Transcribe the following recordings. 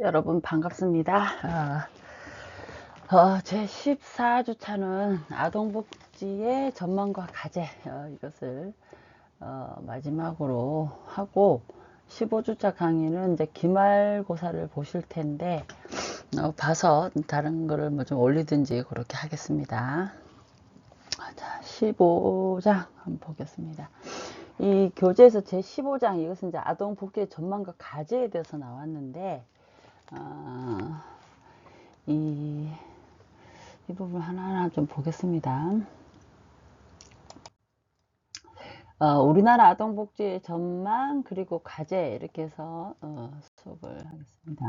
여러분 반갑습니다. 어, 어, 제 14주차는 아동복지의 전망과 과제 어, 이것을 어, 마지막으로 하고 15주차 강의는 이제 기말고사를 보실 텐데 어, 봐서 다른 거를 뭐 좀 올리든지 그렇게 하겠습니다. 자, 15장 한번 보겠습니다. 이 교재에서 제 15장 이것은 이제 아동복지의 전망과 과제에 대해서 나왔는데 어, 이, 이 부분 하나하나 좀 보겠습니다. 어, 우리나라 아동복지의 전망 그리고 과제 이렇게 해서 어, 수업을 하겠습니다.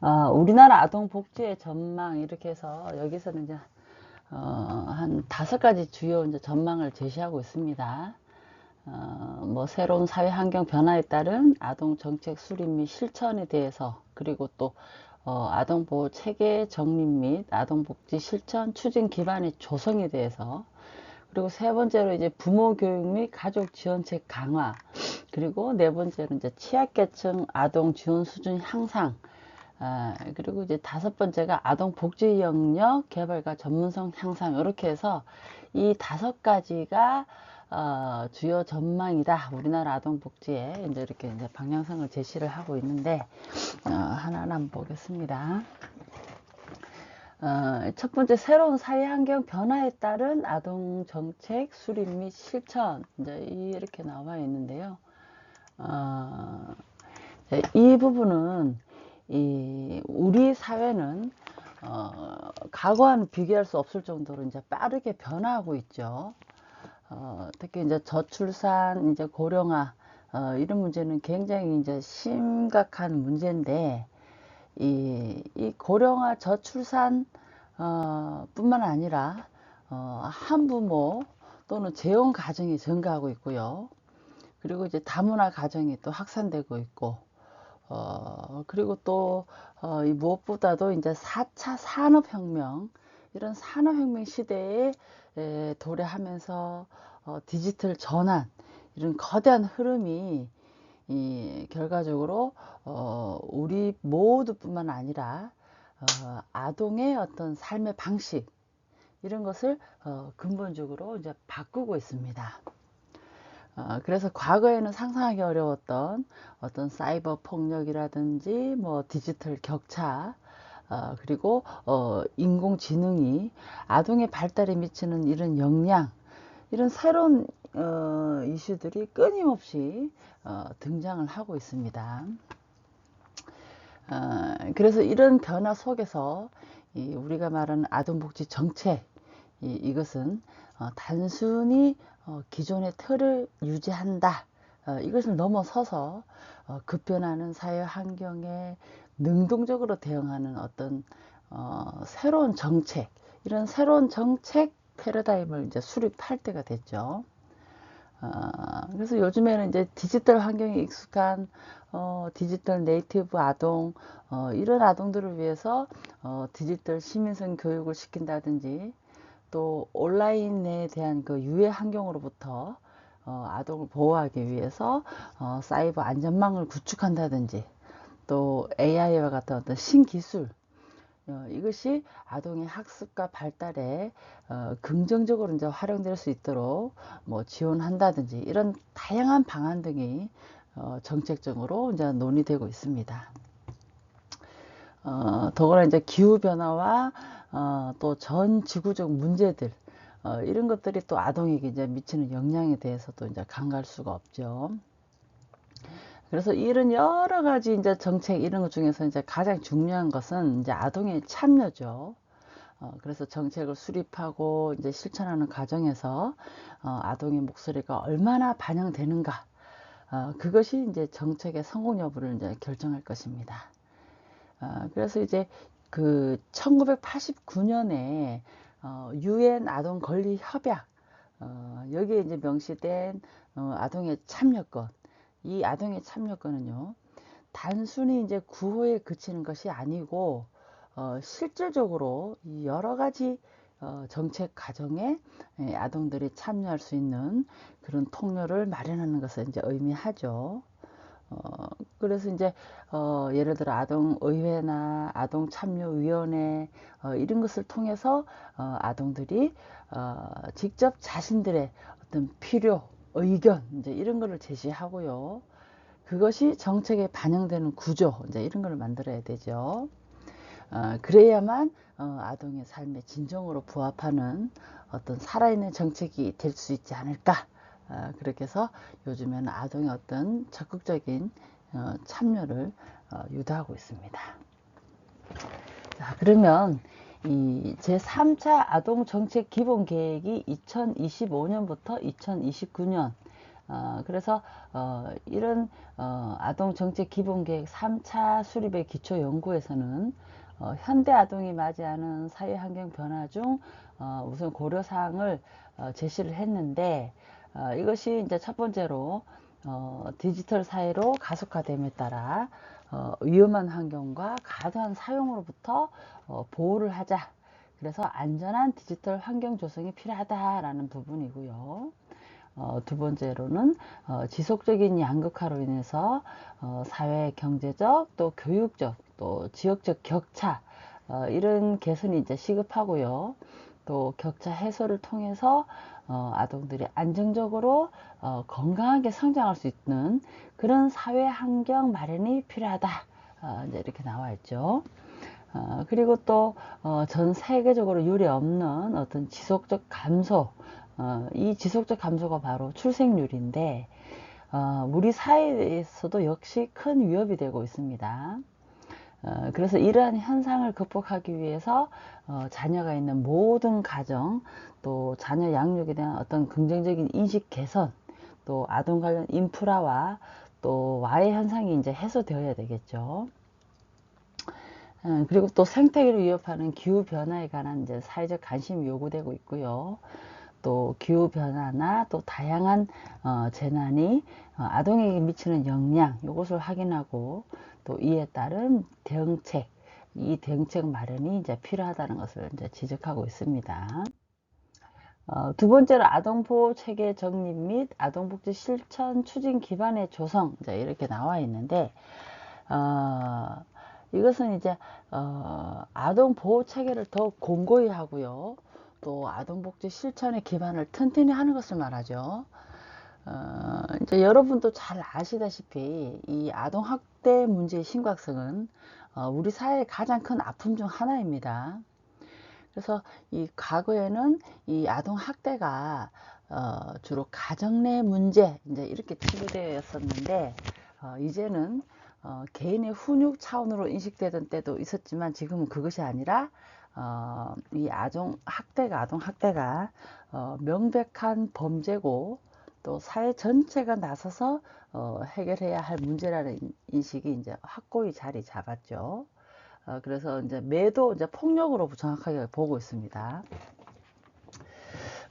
어, 우리나라 아동복지의 전망 이렇게 해서 여기서는 이제 어, 한 다섯 가지 주요 이제 전망을 제시하고 있습니다. 어, 뭐 새로운 사회 환경 변화에 따른 아동 정책 수립 및 실천에 대해서 그리고 또 어, 아동보호 체계 정립 및 아동복지 실천 추진 기반의 조성에 대해서 그리고 세 번째로 이제 부모 교육 및 가족 지원책 강화 그리고 네 번째로 이제 취약계층 아동 지원 수준 향상 아, 그리고 이제 다섯 번째가 아동 복지 영역 개발과 전문성 향상 이렇게 해서 이 다섯 가지가 어, 주요 전망이다. 우리나라 아동복지에 이제 이렇게 이제 방향성을 제시를 하고 있는데 어, 하나하나 보겠습니다. 어, 첫 번째 새로운 사회 환경 변화에 따른 아동 정책 수립 및 실천 이제 이렇게 나와 있는데요. 어, 이 부분은 이 우리 사회는 어, 과거와는 비교할 수 없을 정도로 이제 빠르게 변화하고 있죠. 어, 특히 이제 저출산, 이제 고령화 어, 이런 문제는 굉장히 이제 심각한 문제인데 이, 이 고령화, 저출산 어, 뿐만 아니라 어, 한부모 또는 재혼 가정이 증가하고 있고요. 그리고 이제 다문화 가정이 또 확산되고 있고 어, 그리고 또, 어, 이 무엇보다도 이제 4차 산업혁명, 이런 산업혁명 시대에 에, 도래하면서 어, 디지털 전환 이런 거대한 흐름이 이, 결과적으로 어, 우리 모두뿐만 아니라 어, 아동의 어떤 삶의 방식 이런 것을 어, 근본적으로 이제 바꾸고 있습니다. 어, 그래서 과거에는 상상하기 어려웠던 어떤 사이버 폭력이라든지 뭐 디지털 격차 어, 그리고 어, 인공지능이 아동의 발달에 미치는 이런 영향 이런 새로운 어, 이슈들이 끊임없이 어, 등장을 하고 있습니다. 어, 그래서 이런 변화 속에서 이 우리가 말하는 아동복지 정책 이, 이것은 어, 단순히 어, 기존의 틀을 유지한다. 어, 이것을 넘어서서 어, 급변하는 사회 환경에 능동적으로 대응하는 어떤 어, 새로운 정책 이런 새로운 정책 패러다임을 이제 수립할 때가 됐죠. 어, 그래서 요즘에는 이제 디지털 환경에 익숙한 어, 디지털 네이티브 아동 어, 이런 아동들을 위해서 어, 디지털 시민성 교육을 시킨다든지 또 온라인에 대한 그 유해 환경으로부터 어, 아동을 보호하기 위해서 어, 사이버 안전망을 구축한다든지 또 AI와 같은 어떤 신기술 어, 이것이 아동의 학습과 발달에 어, 긍정적으로 이제 활용될 수 있도록 뭐 지원한다든지 이런 다양한 방안 등이 어, 정책적으로 이제 논의되고 있습니다. 어, 더구나 이제 기후 변화와 어, 또 전 지구적 문제들 어, 이런 것들이 또 아동에게 이제 미치는 영향에 대해서도 이제 간과할 수가 없죠. 그래서 이런 여러 가지 이제 정책 이런 것 중에서 이제 가장 중요한 것은 이제 아동의 참여죠. 어, 그래서 정책을 수립하고 이제 실천하는 과정에서 어, 아동의 목소리가 얼마나 반영되는가, 어, 그것이 이제 정책의 성공 여부를 이제 결정할 것입니다. 어, 그래서 이제 그 1989년에 어, 유엔 아동 권리 협약 어, 여기에 이제 명시된 어, 아동의 참여권 이 아동의 참여권은요, 단순히 이제 구호에 그치는 것이 아니고, 어, 실질적으로 여러 가지 어, 정책 과정에 예, 아동들이 참여할 수 있는 그런 통로를 마련하는 것을 이제 의미하죠. 어, 그래서 이제 어, 예를 들어 아동의회나 아동참여위원회 어, 이런 것을 통해서 어, 아동들이 어, 직접 자신들의 어떤 필요, 의견 이제 이런 거를 제시하고요. 그것이 정책에 반영되는 구조 이제 이런 걸 만들어야 되죠. 어, 그래야만 어, 아동의 삶에 진정으로 부합하는 어떤 살아있는 정책이 될 수 있지 않을까. 어, 그렇게 해서 요즘에는 아동의 어떤 적극적인 어, 참여를 어, 유도하고 있습니다. 자, 그러면 이 제3차 아동 정책 기본 계획이 2025년부터 2029년. 어, 그래서 어, 이런 어, 아동 정책 기본 계획 3차 수립의 기초 연구에서는 어, 현대 아동이 맞이하는 사회 환경 변화 중 어, 우선 고려 사항을 어, 제시를 했는데 어, 이것이 이제 첫 번째로 어, 디지털 사회로 가속화됨에 따라 어, 위험한 환경과 과도한 사용으로부터 어, 보호를 하자. 그래서 안전한 디지털 환경 조성이 필요하다라는 부분이고요. 어, 두 번째로는 어, 지속적인 양극화로 인해서 어, 사회 경제적 또 교육적 또 지역적 격차 어, 이런 개선이 이제 시급하고요. 또 격차 해소를 통해서 어, 아동들이 안정적으로 어, 건강하게 성장할 수 있는 그런 사회 환경 마련이 필요하다. 어, 이제 이렇게 나와 있죠. 어, 그리고 또, 어, 전 세계적으로 유례 없는 어떤 지속적 감소, 어, 이 지속적 감소가 바로 출생률인데, 어, 우리 사회에서도 역시 큰 위협이 되고 있습니다. 어, 그래서 이러한 현상을 극복하기 위해서 어, 자녀가 있는 모든 가정 또 자녀 양육에 대한 어떤 긍정적인 인식 개선 또 아동 관련 인프라와 또 와해 현상이 이제 해소되어야 되겠죠. 어, 그리고 또 생태계를 위협하는 기후 변화에 관한 이제 사회적 관심이 요구되고 있고요. 또 기후 변화나 또 다양한 어, 재난이 어, 아동에게 미치는 영향 이것을 확인하고 또 이에 따른 대응책 이 대응책 마련이 이제 필요하다는 것을 이제 지적하고 있습니다. 어, 두 번째로 아동보호 체계 정립 및 아동복지 실천 추진 기반의 조성 이렇게 나와 있는데 어, 이것은 이제 어, 아동보호 체계를 더 공고히 하고요. 또 아동복지 실천의 기반을 튼튼히 하는 것을 말하죠. 어, 이제 여러분도 잘 아시다시피 이 아동학대 문제의 심각성은 어, 우리 사회의 가장 큰 아픔 중 하나입니다. 그래서 이 과거에는 이 아동학대가 어, 주로 가정 내 문제 이제 이렇게 치부되었었는데 어, 이제는 어, 개인의 훈육 차원으로 인식되던 때도 있었지만 지금은 그것이 아니라 어, 이 아동 학대가 아동 학대가 어, 명백한 범죄고 또 사회 전체가 나서서 어, 해결해야 할 문제라는 인식이 이제 확고히 자리 잡았죠. 어, 그래서 이제 매도 이제 폭력으로 정확하게 보고 있습니다.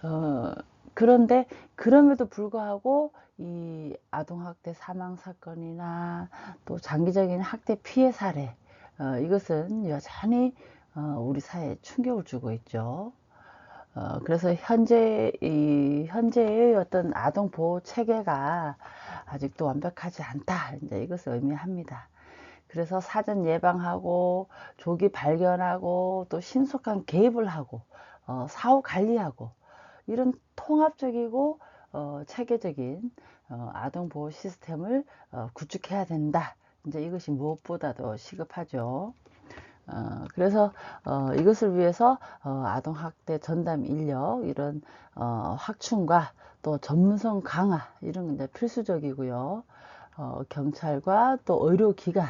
어, 그런데 그럼에도 불구하고 이 아동학대 사망 사건이나 또 장기적인 학대 피해 사례 어, 이것은 여전히 어, 우리 사회에 충격을 주고 있죠. 어, 그래서 현재 이 현재의 어떤 아동 보호 체계가 아직도 완벽하지 않다. 이제 이것을 의미합니다. 그래서 사전 예방하고 조기 발견하고 또 신속한 개입을 하고 어, 사후 관리하고 이런 통합적이고 어, 체계적인 어, 아동 보호 시스템을 어, 구축해야 된다. 이제 이것이 무엇보다도 시급하죠. 어, 그래서 어, 이것을 위해서 어, 아동학대 전담 인력 이런 어, 확충과 또 전문성 강화 이런 게 이제 필수적이고요. 어, 경찰과 또 의료기관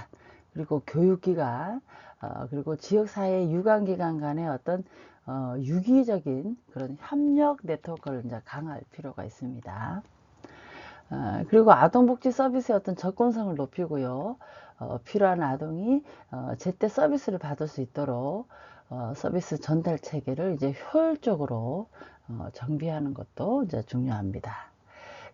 그리고 교육기관 어, 그리고 지역사회 유관기관 간의 어떤 어, 유기적인 그런 협력 네트워크를 이제 강화할 필요가 있습니다. 어, 그리고 아동복지 서비스의 어떤 접근성을 높이고요. 어, 필요한 아동이 어, 제때 서비스를 받을 수 있도록 어, 서비스 전달 체계를 이제 효율적으로 어, 정비하는 것도 이제 중요합니다.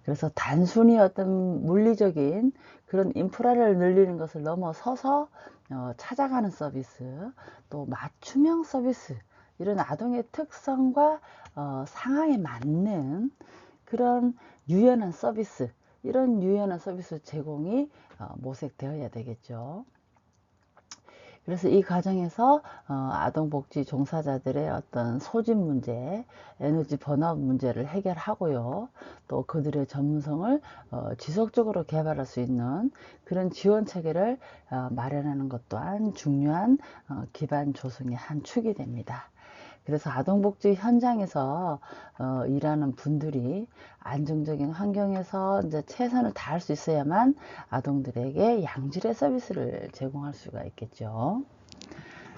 그래서 단순히 어떤 물리적인 그런 인프라를 늘리는 것을 넘어서서 어, 찾아가는 서비스, 또 맞춤형 서비스, 이런 아동의 특성과 어, 상황에 맞는 그런 유연한 서비스, 이런 유연한 서비스 제공이 어, 모색되어야 되겠죠. 그래서 이 과정에서 어, 아동복지 종사자들의 어떤 소진 문제, 에너지 번아웃 문제를 해결하고요. 또 그들의 전문성을 어, 지속적으로 개발할 수 있는 그런 지원 체계를 어, 마련하는 것 또한 중요한 어, 기반 조성의 한 축이 됩니다. 그래서 아동복지 현장에서 어, 일하는 분들이 안정적인 환경에서 이제 최선을 다할 수 있어야만 아동들에게 양질의 서비스를 제공할 수가 있겠죠.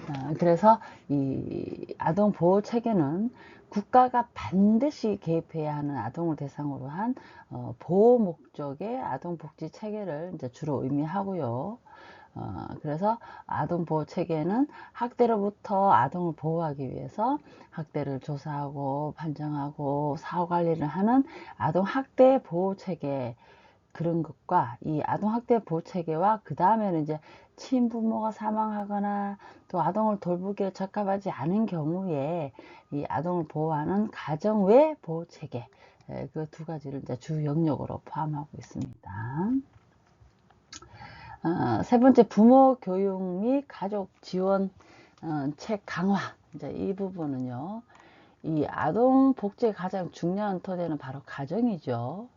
어, 그래서 이 아동 보호 체계는 국가가 반드시 개입해야 하는 아동을 대상으로 한 어, 보호 목적의 아동 복지 체계를 이제 주로 의미하고요. 어, 그래서 아동 보호 체계는 학대로부터 아동을 보호하기 위해서 학대를 조사하고 판정하고 사후 관리를 하는 아동 학대 보호 체계 그런 것과 이 아동 학대 보호 체계와 그 다음에는 이제 친부모가 사망하거나 또 아동을 돌보기에 적합하지 않은 경우에 이 아동을 보호하는 가정 외 보호 체계 그 두 가지를 이제 주 영역으로 포함하고 있습니다. 어, 세 번째 부모 교육 및 가족 지원 어, 책 강화 이제 이 부분은요 이 아동 복지의 가장 중요한 토대는 바로 가정이죠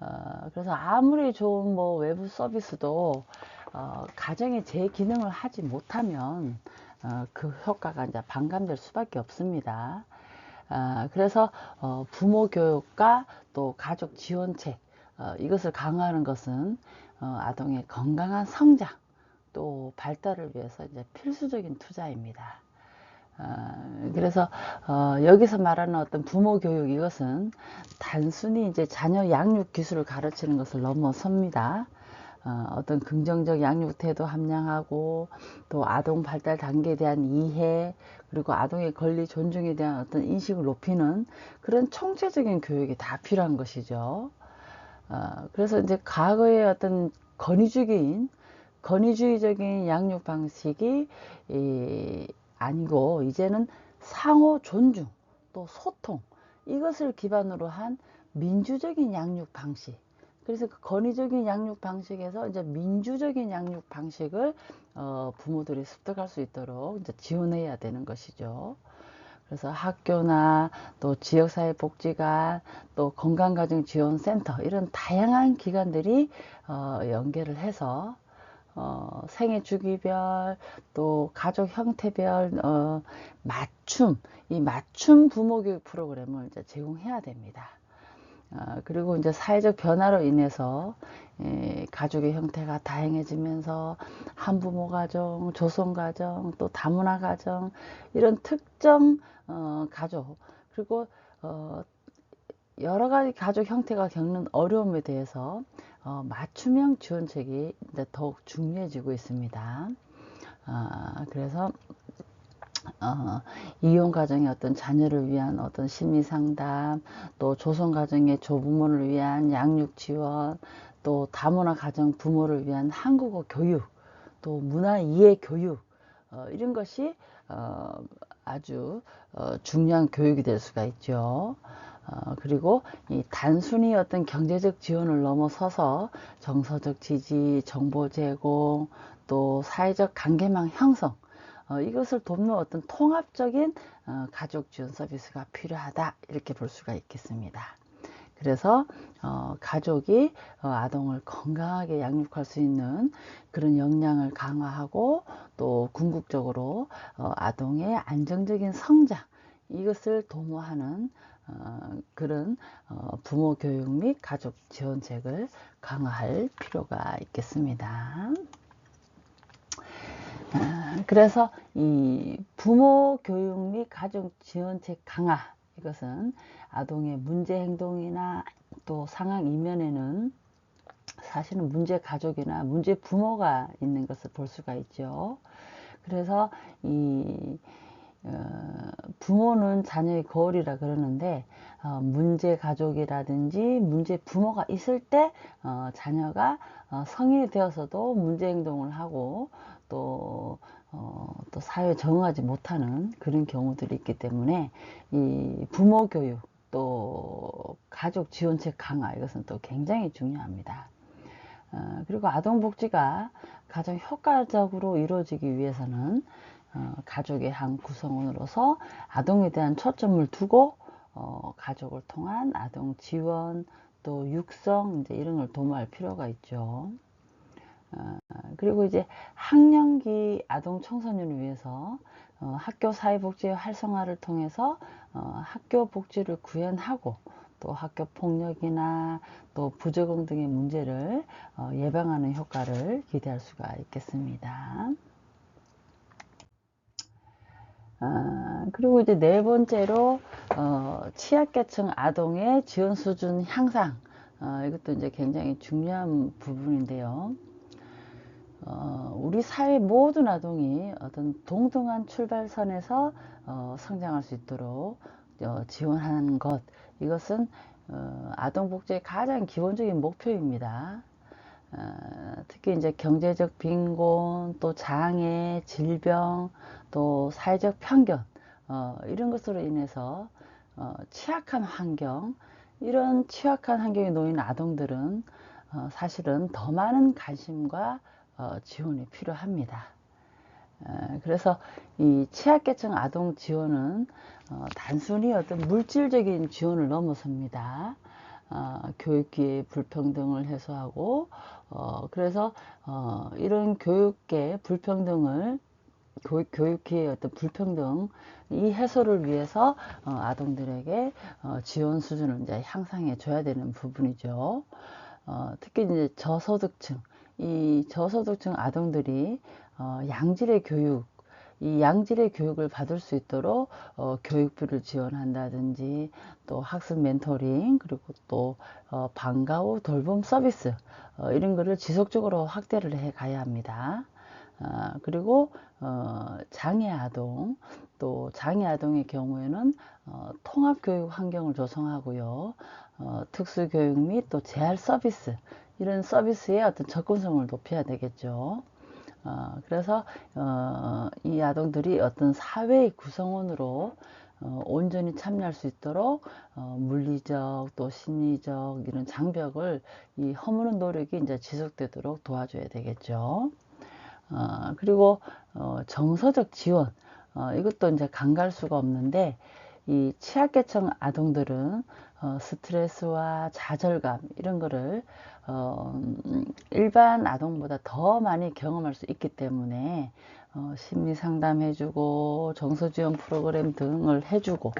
어, 그래서 아무리 좋은 뭐 외부 서비스도 어, 가정의 제 기능을 하지 못하면 어, 그 효과가 이제 반감될 수밖에 없습니다. 어, 그래서 어, 부모 교육과 또 가족 지원책 어, 이것을 강화하는 것은 어, 아동의 건강한 성장 또 발달을 위해서 이제 필수적인 투자입니다. 어, 그래서 어, 여기서 말하는 어떤 부모 교육 이것은 단순히 이제 자녀 양육 기술을 가르치는 것을 넘어섭니다. 어, 어떤 긍정적 양육 태도 함량하고 또 아동 발달 단계에 대한 이해 그리고 아동의 권리 존중에 대한 어떤 인식을 높이는 그런 총체적인 교육이 다 필요한 것이죠. 어, 그래서 이제 과거의 어떤 권위주의인 권위주의적인 양육 방식이 이, 아니고 이제는 상호 존중 또 소통 이것을 기반으로 한 민주적인 양육 방식 그래서 그 권위적인 양육 방식에서 이제 민주적인 양육 방식을 어, 부모들이 습득할 수 있도록 이제 지원해야 되는 것이죠. 그래서 학교나 또 지역사회복지관 또 건강가정지원센터 이런 다양한 기관들이 어, 연계를 해서 어, 생애 주기별 또 가족 형태별 어, 맞춤 이 맞춤 부모 교육 프로그램을 이제 제공해야 됩니다. 어, 그리고 이제 사회적 변화로 인해서 예, 가족의 형태가 다양해지면서 한부모 가정, 조성 가정, 또 다문화 가정 이런 특정 어, 가족 그리고 어, 여러 가지 가족 형태가 겪는 어려움에 대해서 어, 맞춤형 지원책이 이제 더욱 중요해지고 있습니다. 아, 그래서 어, 이혼 가정의 어떤 자녀를 위한 어떤 심리 상담, 또 조성 가정의 조부모를 위한 양육 지원, 또 다문화 가정 부모를 위한 한국어 교육, 또 문화 이해 교육 어, 이런 것이 어, 아주 어, 중요한 교육이 될 수가 있죠. 어, 그리고 이 단순히 어떤 경제적 지원을 넘어서서 정서적 지지, 정보 제공, 또 사회적 관계망 형성 어, 이것을 돕는 어떤 통합적인 어, 가족 지원 서비스가 필요하다 이렇게 볼 수가 있겠습니다. 그래서 어, 가족이 어, 아동을 건강하게 양육할 수 있는 그런 역량을 강화하고 또 궁극적으로 어, 아동의 안정적인 성장 이것을 도모하는 어, 그런 어, 부모 교육 및 가족 지원책을 강화할 필요가 있겠습니다. 아, 그래서 이 부모 교육 및 가족 지원책 강화 이것은 아동의 문제 행동이나 또 상황 이면에는 사실은 문제 가족이나 문제 부모가 있는 것을 볼 수가 있죠. 그래서 이 어, 부모는 자녀의 거울이라 그러는데 어, 문제 가족이라든지 문제 부모가 있을 때 어, 자녀가 어, 성인이 되어서도 문제 행동을 하고 또, 어, 또 사회에 적응하지 못하는 그런 경우들이 있기 때문에 이 부모 교육 또 가족 지원책 강화 이것은 또 굉장히 중요합니다. 어, 그리고 아동복지가 가장 효과적으로 이루어지기 위해서는 어, 가족의 한 구성원으로서 아동에 대한 초점을 두고 어, 가족을 통한 아동 지원 또 육성 이제 이런 걸 도모할 필요가 있죠. 어, 그리고 이제 학령기 아동 청소년을 위해서 어, 학교 사회복지의 활성화를 통해서 어, 학교 복지를 구현하고 또 학교 폭력이나 또 부적응 등의 문제를 어, 예방하는 효과를 기대할 수가 있겠습니다. 아, 그리고 이제 네 번째로 어, 취약계층 아동의 지원 수준 향상 어, 이것도 이제 굉장히 중요한 부분인데요. 어, 우리 사회 모든 아동이 어떤 동등한 출발선에서 어, 성장할 수 있도록 어, 지원하는 것 이것은 어, 아동복지의 가장 기본적인 목표입니다. 어, 특히 이제 경제적 빈곤, 또 장애, 질병, 또 사회적 편견 어, 이런 것으로 인해서 어, 취약한 환경 이런 취약한 환경에 놓인 아동들은 어, 사실은 더 많은 관심과 어, 지원이 필요합니다. 어, 그래서 이 취약계층 아동 지원은 어, 단순히 어떤 물질적인 지원을 넘어섭니다. 어, 교육기회 불평등을 해소하고 어, 그래서 어, 이런 교육계 불평등을 교육, 교육기의 어떤 불평등 이 해소를 위해서 어, 아동들에게 어, 지원 수준을 이제 향상해 줘야 되는 부분이죠. 어, 특히 이제 저소득층 이 저소득층 아동들이 어, 양질의 교육 이 양질의 교육을 받을 수 있도록 어, 교육비를 지원한다든지 또 학습 멘토링 그리고 또 어, 방과 후 돌봄 서비스 어, 이런 거를 지속적으로 확대를 해 가야 합니다. 어, 그리고 어, 장애 아동 또 장애 아동의 경우에는 어, 통합 교육 환경을 조성하고요. 어, 특수 교육 및 또 재활 서비스 이런 서비스의 어떤 접근성을 높여야 되겠죠. 어, 그래서 어, 이 아동들이 어떤 사회의 구성원으로 어, 온전히 참여할 수 있도록 어, 물리적 또 심리적 이런 장벽을 이 허무는 노력이 이제 지속되도록 도와줘야 되겠죠. 어, 그리고 어, 정서적 지원 어, 이것도 이제 간갈 수가 없는데 이 취약계층 아동들은 어, 스트레스와 좌절감 이런 거를 어, 음, 일반 아동보다 더 많이 경험할 수 있기 때문에 어, 심리 상담해주고 정서 지원 프로그램 등을 해주고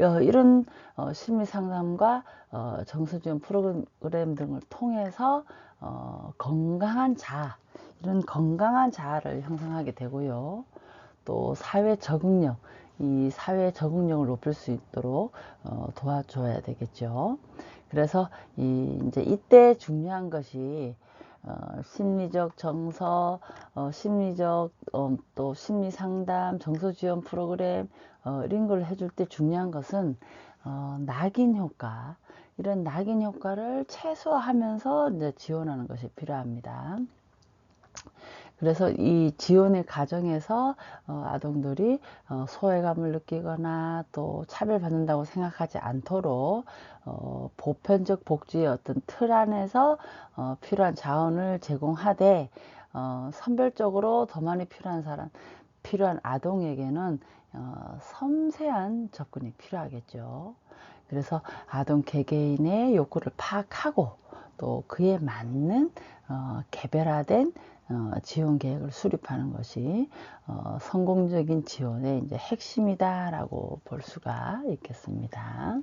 어, 이런 어, 심리 상담과 어, 정서 지원 프로그램 등을 통해서 어, 건강한 자아 이런 건강한 자아를 형성하게 되고요. 또 사회 적응력 이 사회 적응력을 높일 수 있도록 어, 도와줘야 되겠죠. 그래서 이 이제 이때 중요한 것이 어, 심리적 정서, 어, 심리적 어, 또 심리 상담, 정서 지원 프로그램 어, 이런 걸 해줄 때 중요한 것은 어, 낙인 효과 이런 낙인 효과를 최소화하면서 이제 지원하는 것이 필요합니다. 그래서 이 지원의 과정에서 어, 아동들이 어, 소외감을 느끼거나 또 차별받는다고 생각하지 않도록 어, 보편적 복지의 어떤 틀 안에서 어, 필요한 자원을 제공하되 어, 선별적으로 더 많이 필요한 사람, 필요한 아동에게는 어, 섬세한 접근이 필요하겠죠. 그래서 아동 개개인의 욕구를 파악하고 또 그에 맞는 어, 개별화된 어, 지원 계획을 수립하는 것이 어, 성공적인 지원의 이제 핵심이다라고 볼 수가 있겠습니다.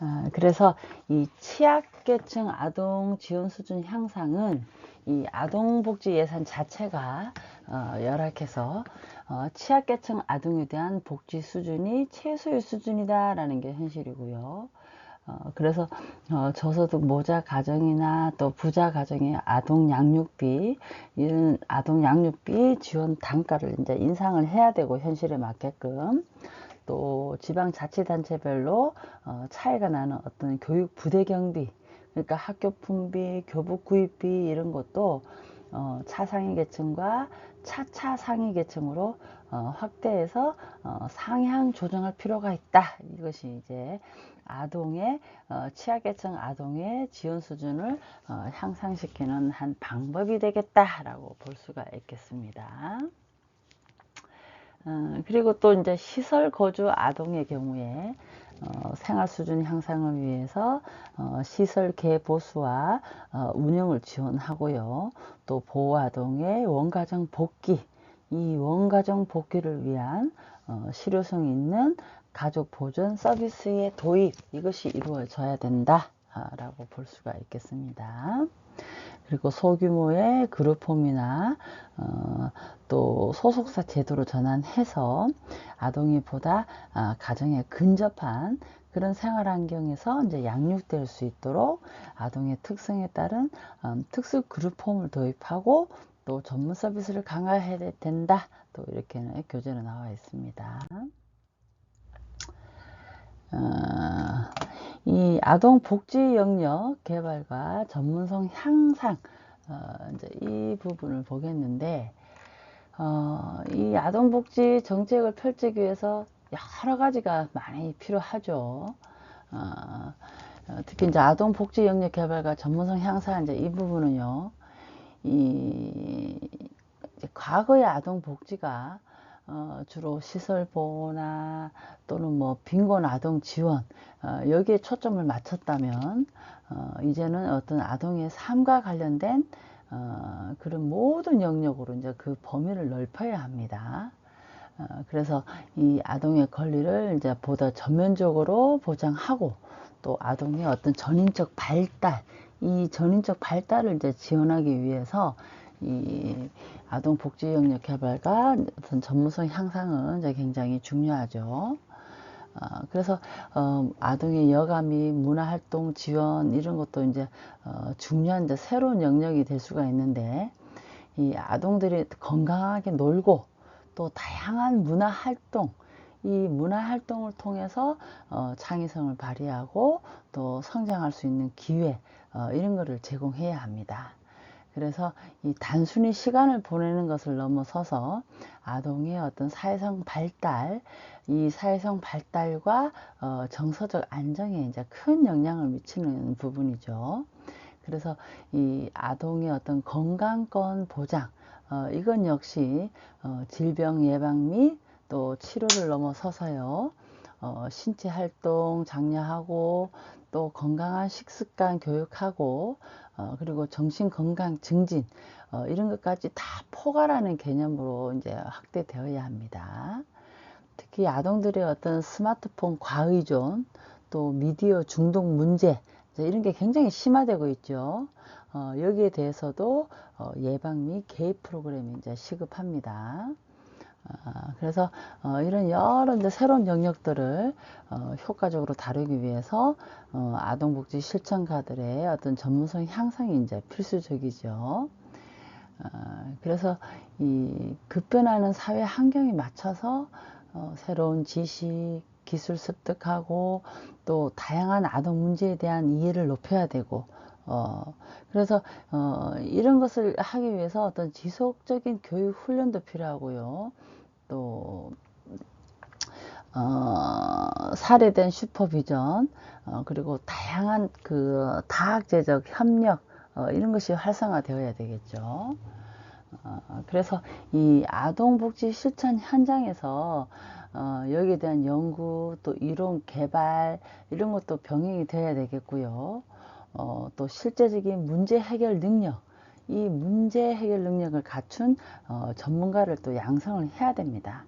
어, 그래서 이 취약계층 아동 지원 수준 향상은 이 아동복지 예산 자체가 어, 열악해서 어, 취약계층 아동에 대한 복지 수준이 최소의 수준이다라는 게 현실이고요. 어, 그래서 어, 저소득 모자 가정이나 또 부자 가정의 아동 양육비 이런 아동 양육비 지원 단가를 이제 인상을 해야 되고 현실에 맞게끔 또 지방 자치단체별로 어, 차이가 나는 어떤 교육 부대 경비 그러니까 학교 품비, 교복 구입비 이런 것도 어, 차상위 계층과 차차 상위 계층으로 어, 확대해서 어, 상향 조정할 필요가 있다. 이것이 이제 아동의 어, 취약계층 아동의 지원 수준을 어, 향상시키는 한 방법이 되겠다라고 볼 수가 있겠습니다. 어, 그리고 또 이제 시설 거주 아동의 경우에 어, 생활 수준 향상을 위해서 어, 시설 개보수와 어, 운영을 지원하고요. 또 보호아동의 원가정 복귀, 이 원가정 복귀를 위한 어, 실효성 있는 가족 보존 서비스의 도입 이것이 이루어져야 된다라고 볼 수가 있겠습니다. 그리고 소규모의 그룹홈이나 어, 또 소속사 제도로 전환해서 아동이 보다 아, 가정에 근접한 그런 생활 환경에서 이제 양육될 수 있도록 아동의 특성에 따른 음, 특수 그룹홈을 도입하고 또 전문 서비스를 강화해야 된다. 또 이렇게 교재로 나와 있습니다. 어, 이 아동 복지 영역 개발과 전문성 향상 어, 이제 이 부분을 보겠는데 어, 이 아동 복지 정책을 펼치기 위해서 여러 가지가 많이 필요하죠. 어, 특히 이제 아동 복지 영역 개발과 전문성 향상 이제 이 부분은요. 이 과거의 아동 복지가 어, 주로 시설 보호나 또는 뭐 빈곤 아동 지원 어, 여기에 초점을 맞췄다면 어, 이제는 어떤 아동의 삶과 관련된 어, 그런 모든 영역으로 이제 그 범위를 넓혀야 합니다. 어, 그래서 이 아동의 권리를 이제 보다 전면적으로 보장하고 또 아동의 어떤 전인적 발달 이 전인적 발달을 이제 지원하기 위해서 이 아동 복지 영역 개발과 어떤 전문성 향상은 굉장히 중요하죠. 어, 그래서 어, 아동의 여가미 문화활동 지원 이런 것도 이제 어, 중요한 이제 새로운 영역이 될 수가 있는데 이 아동들이 건강하게 놀고 또 다양한 문화활동 이 문화활동을 통해서 어, 창의성을 발휘하고 또 성장할 수 있는 기회 어, 이런 것을 제공해야 합니다. 그래서 이 단순히 시간을 보내는 것을 넘어서서 아동의 어떤 사회성 발달, 이 사회성 발달과 어, 정서적 안정에 이제 큰 영향을 미치는 부분이죠. 그래서 이 아동의 어떤 건강권 보장, 어, 이건 역시 어, 질병 예방 및 또 치료를 넘어서서요. 어, 신체 활동 장려하고 또 건강한 식습관 교육하고 어, 그리고 정신 건강 증진 어, 이런 것까지 다 포괄하는 개념으로 이제 확대되어야 합니다. 특히 아동들의 어떤 스마트폰 과의존 또 미디어 중독 문제 이런 게 굉장히 심화되고 있죠. 어, 여기에 대해서도 어, 예방 및 개입 프로그램이 이제 시급합니다. 아, 그래서 어, 이런 여러 이제 새로운 영역들을 어, 효과적으로 다루기 위해서 어, 아동복지 실천가들의 어떤 전문성 향상이 이제 필수적이죠. 어, 그래서 이 급변하는 사회 환경에 맞춰서 어, 새로운 지식, 기술 습득하고 또 다양한 아동 문제에 대한 이해를 높여야 되고 어, 그래서 어, 이런 것을 하기 위해서 어떤 지속적인 교육 훈련도 필요하고요. 또 어, 사례된 슈퍼비전 어, 그리고 다양한 그 다학제적 협력 어, 이런 것이 활성화되어야 되겠죠. 어, 그래서 이 아동복지 실천 현장에서 어, 여기에 대한 연구 또 이론 개발 이런 것도 병행이 되어야 되겠고요. 어, 또 실제적인 문제 해결 능력 이 문제 해결 능력을 갖춘 어, 전문가를 또 양성을 해야 됩니다.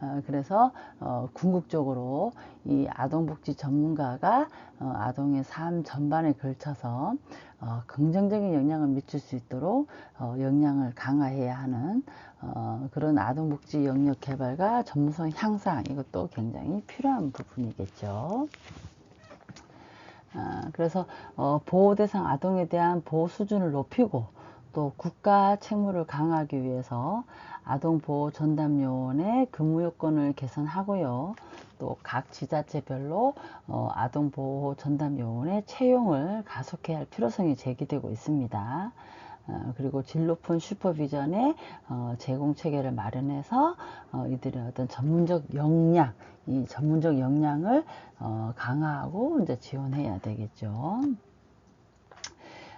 어, 그래서 어, 궁극적으로 이 아동복지 전문가가 어, 아동의 삶 전반에 걸쳐서 어, 긍정적인 영향을 미칠 수 있도록 어, 역량을 강화해야 하는 어, 그런 아동복지 영역 개발과 전문성 향상 이것도 굉장히 필요한 부분이겠죠. 아, 그래서 어, 보호 대상 아동에 대한 보호 수준을 높이고 또 국가 책무를 강화하기 위해서 아동보호 전담요원의 근무 요건을 개선하고요. 또 각 지자체별로 어, 아동보호 전담요원의 채용을 가속해야 할 필요성이 제기되고 있습니다. 어, 그리고 질 높은 슈퍼비전의 어, 제공 체계를 마련해서 어, 이들의 어떤 전문적 역량, 이 전문적 역량을 어, 강화하고 이제 지원해야 되겠죠.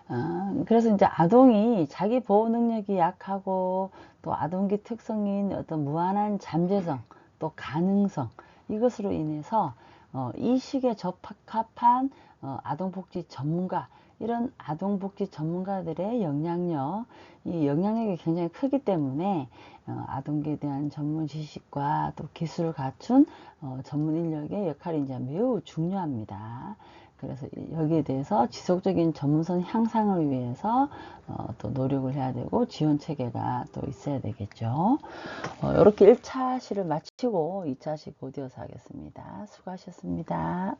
어, 그래서 이제 아동이 자기 보호 능력이 약하고 또 아동기 특성인 어떤 무한한 잠재성 또 가능성 이것으로 인해서 어, 이 시기에 적합한 어, 아동복지 전문가 이런 아동복지 전문가들의 영향력 이 영향력이 굉장히 크기 때문에 어, 아동기에 대한 전문 지식과 또 기술을 갖춘 어, 전문 인력의 역할이 이제 매우 중요합니다. 그래서 여기에 대해서 지속적인 전문성 향상을 위해서 어, 또 노력을 해야 되고 지원 체계가 또 있어야 되겠죠. 어, 이렇게 1차 시를 마치고 2차 시 곧 이어서 하겠습니다. 수고하셨습니다.